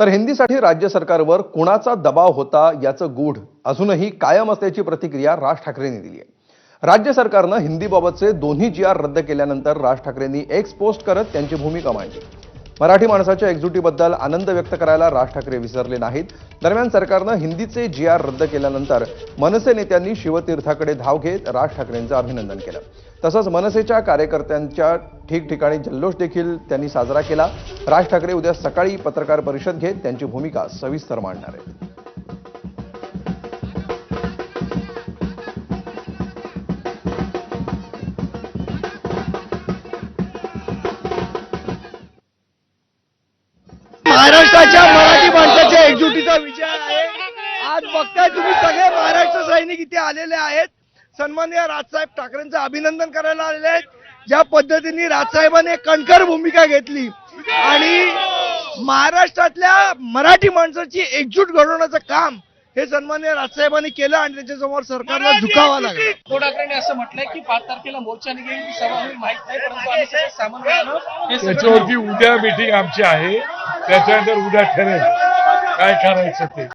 तर हिंदीसाठी राज्य सरकारवर कुणाचा दबाव होता याचं गूढ अजूनही कायम असल्याची प्रतिक्रिया राज ठाकरेंनी दिली आहे. राज्य सरकारनं हिंदीबाबतचे दोन्ही जी आर रद्द केल्यानंतर राज ठाकरेंनी एक्स पोस्ट करत त्यांची भूमिका मांडली. मराठी माणसाच्या एकजुटीबद्दल आनंद व्यक्त करायला राज ठाकरे विसरले नाहीत. दरम्यान सरकारनं हिंदीचे जी आर रद्द केल्यानंतर मनसे नेत्यांनी शिवतीर्थाकडे धाव घेत राज ठाकरेंचं अभिनंदन केलं. तसंच मनसेच्या कार्यकर्त्यांच्या ठिकठिकाणी जल्लोष देखील त्यांनी साजरा केला. राज ठाकरे उद्या सकाळी पत्रकार परिषद घेत त्यांची भूमिका सविस्तर मांडणार आहेत. महाराष्ट्राच्या मराठी माणसाच्या एकजुटीचा विजय आहे. आज बघताय तुम्ही सगळे महाराष्ट्र सैनिक इथे आलेले आहेत. सन्माननीय राजसाहेब ठाकरेंचं अभिनंदन करायला आलेले आहेत. ज्या पद्धतीने राजसाहेबांनी कणकर भूमिका घेतली आणि महाराष्ट्रातल्या मराठी माणसाची एकजूट घडवण्याचं काम हे सन्माननीय राजसाहेबांनी केलं आणि त्याच्यासमोर सरकारला झुकावा लागला. उद्धव ठाकरेंनी असं म्हटलंय की पाच तारखेला मोर्चा निघेल की सभा होईल माहीत नाही परंतु आम्ही सगळे सामंजस्यानं हे सगळं त्याच्यावरती उद्या मीटिंग आमची आहे. त्याच्यानंतर उद्या ठरेल. काय करायचं ते?